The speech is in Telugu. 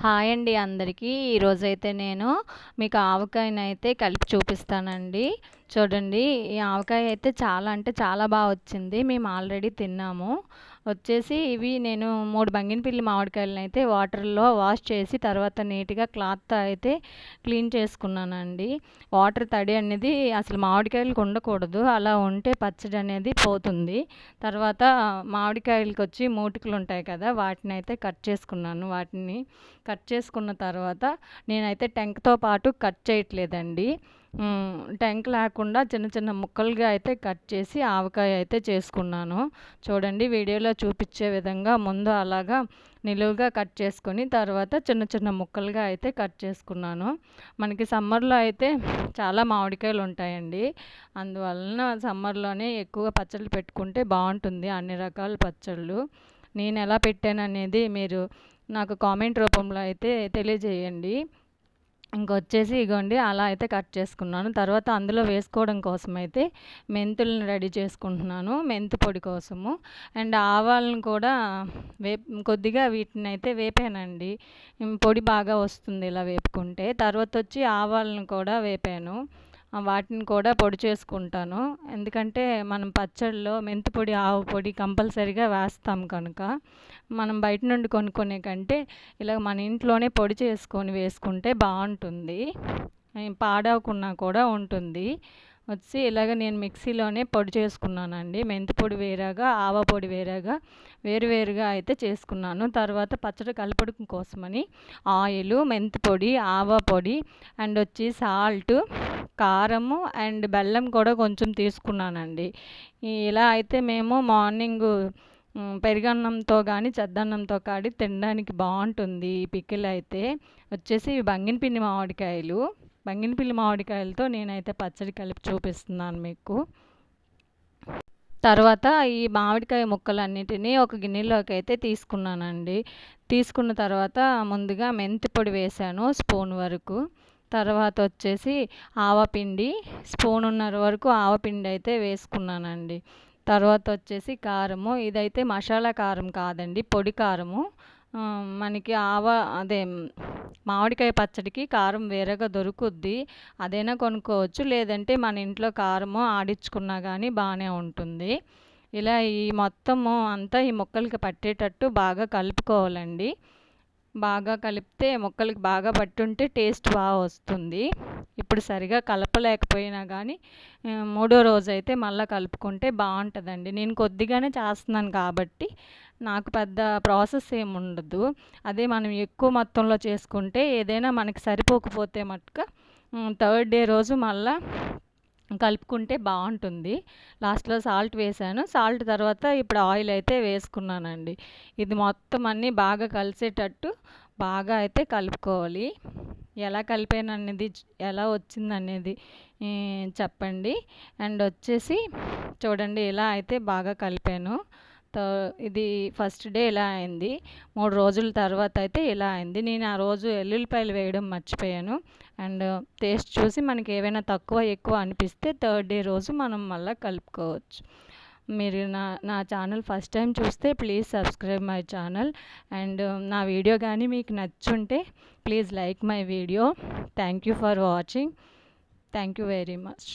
హాయ్ అండి అందరికీ. ఈరోజైతే నేను మీకు ఆవకాయనైతే కలిపి చూపిస్తానండి. చూడండి ఈ ఆవకాయ అయితే చాలా అంటే చాలా బాగా వచ్చింది. మేము ఆల్రెడీ తిన్నాము. వచ్చేసి ఇవి నేను మూడు బంగినపిల్లి మామిడికాయలను అయితే వాటర్లో వాష్ చేసి తర్వాత నీట్గా క్లాత్ అయితే క్లీన్ చేసుకున్నానండి. వాటర్ తడి అనేది అసలు మామిడికాయలకు ఉండకూడదు. అలా ఉంటే పచ్చడి అనేది పోతుంది. తర్వాత మామిడికాయలకి వచ్చి మూటికలు ఉంటాయి కదా వాటిని అయితే కట్ చేసుకున్నాను. వాటిని కట్ చేసుకున్న తర్వాత నేనైతే టెంక్తో పాటు కట్ చేయట్లేదండి. టెంక్ లేకుండా చిన్న చిన్న ముక్కలుగా అయితే కట్ చేసి ఆవకాయ అయితే చేసుకున్నాను. చూడండి వీడియోలో చూపించే విధంగా ముందు అలాగా నిలువుగా కట్ చేసుకొని తర్వాత చిన్న చిన్న ముక్కలుగా అయితే కట్ చేసుకున్నాను. మనకి సమ్మర్లో అయితే చాలా మామిడికాయలు ఉంటాయండి. అందువలన సమ్మర్లోనే ఎక్కువ పచ్చళ్ళు పెట్టుకుంటే బాగుంటుంది అన్ని రకాల పచ్చళ్ళు. నేను ఎలా పెట్టాననేది మీరు నాకు కామెంట్ రూపంలో అయితే తెలియజేయండి. ఇంకొచ్చేసి ఇగోండి అలా అయితే కట్ చేసుకున్నాను. తర్వాత అందులో వేసుకోవడం కోసం అయితే మెంతులను రెడీ చేసుకుంటున్నాను మెంతు పొడి కోసము. అండ్ ఆవాలను కూడా వే కొద్దిగా వీటిని అయితే వేపానండి. పొడి బాగా వస్తుంది ఇలా వేపుకుంటే. తర్వాత వచ్చి ఆవాలను కూడా వేపాను. వాటిని కూడా పొడి చేసుకుంటాను. ఎందుకంటే మనం పచ్చడిలో మెంతి పొడి ఆవు పొడి కంపల్సరీగా వేస్తాం కనుక మనం బయట నుండి కొనుక్కునే కంటే ఇలా మన ఇంట్లోనే పొడి చేసుకొని వేసుకుంటే బాగుంటుంది. పాడవకుండా కూడా ఉంటుంది. వచ్చి ఇలాగ నేను మిక్సీలోనే పొడి చేసుకున్నానండి. మెంతి పొడి వేరేగా ఆవ పొడి వేరేగా వేరువేరుగా అయితే చేసుకున్నాను. తర్వాత పచ్చడి కలపడం కోసమని ఆయిల్ మెంతి పొడి ఆవ పొడి అండ్ వచ్చి సాల్ట్ కారము అండ్ బెల్లం కూడా కొంచెం తీసుకున్నానండి. ఇలా అయితే మేము మార్నింగ్ పెరుగన్నంతో కానీ చెద్దన్నంతో కానీ తినడానికి బాగుంటుంది ఈ పిక్కిల్ అయితే. వచ్చేసి బంగినపిండి మామిడికాయలు. బంగినపిండి మామిడికాయలతో నేనైతే పచ్చడి కలిపి చూపిస్తున్నాను మీకు. తర్వాత ఈ మామిడికాయ ముక్కలన్నిటినీ ఒక గిన్నెలోకి అయితే తీసుకున్నానండి. తీసుకున్న తర్వాత ముందుగా మెంతి పొడి వేసాను స్పూన్ వరకు. తర్వాత వచ్చేసి ఆవపిండి స్పూనున్నర వరకు ఆవపిండి అయితే వేసుకున్నానండి. తర్వాత వచ్చేసి కారము ఇదైతే మసాలా కారం కాదండి పొడి కారము. మనకి ఆవ అదే మామిడికాయ పచ్చడికి కారం వేరేగా దొరుకుద్ది అదైనా కొనుక్కోవచ్చు లేదంటే మన ఇంట్లో కారము ఆడించుకున్నా కానీ బాగానే ఉంటుంది. ఇలా ఈ మొత్తము అంతా ఈ ముక్కలకి పట్టేటట్టు బాగా కలుపుకోవాలండి. బాగా కలిపితే ముక్కలకి బాగా పట్టుంటే టేస్ట్ బాగా వస్తుంది. ఇప్పుడు సరిగా కలపలేకపోయినా కానీ మూడో రోజు అయితే మళ్ళీ కలుపుకుంటే బాగుంటుందండి. నేను కొద్దిగానే చేస్తున్నాను కాబట్టి నాకు పెద్ద ప్రాసెస్ ఏమి ఉండదు అదే మనం ఎక్కువ మొత్తంలో చేసుకుంటే ఏదైనా మనకి సరిపోకపోతే మటుక థర్డ్ డే రోజు మళ్ళీ కలుపుకుంటే బాగుంటుంది. లాస్ట్లో సాల్ట్ వేసాను. సాల్ట్ తర్వాత ఇప్పుడు ఆయిల్ అయితే వేసుకున్నానండి. ఇది మొత్తం అన్నీ బాగా కలిసేటట్టు బాగా అయితే కలుపుకోవాలి. ఎలా కలిపాను అనేది ఎలా వచ్చింది అనేది చెప్పండి. అండ్ వచ్చేసి చూడండి ఇలా అయితే బాగా కలిపాను. ఇది ఫస్ట్ డే ఇలా అయింది? మూడు రోజుల తర్వాత అయితే ఇలా అయింది? నేను ఆ రోజు ఎల్లుల్లిపాయలు వేయడం మర్చిపోయాను. అండ్ టేస్ట్ చూసి మనకి ఏవైనా తక్కువ ఎక్కువ అనిపిస్తే థర్డ్ డే రోజు మనం మళ్ళీ కలుపుకోవచ్చు. మీరు నా నా ఛానల్ ఫస్ట్ టైం చూస్తే please subscribe my channel and నా వీడియో కానీ మీకు నచ్చుంటే please like my video thank you for watching thank you very much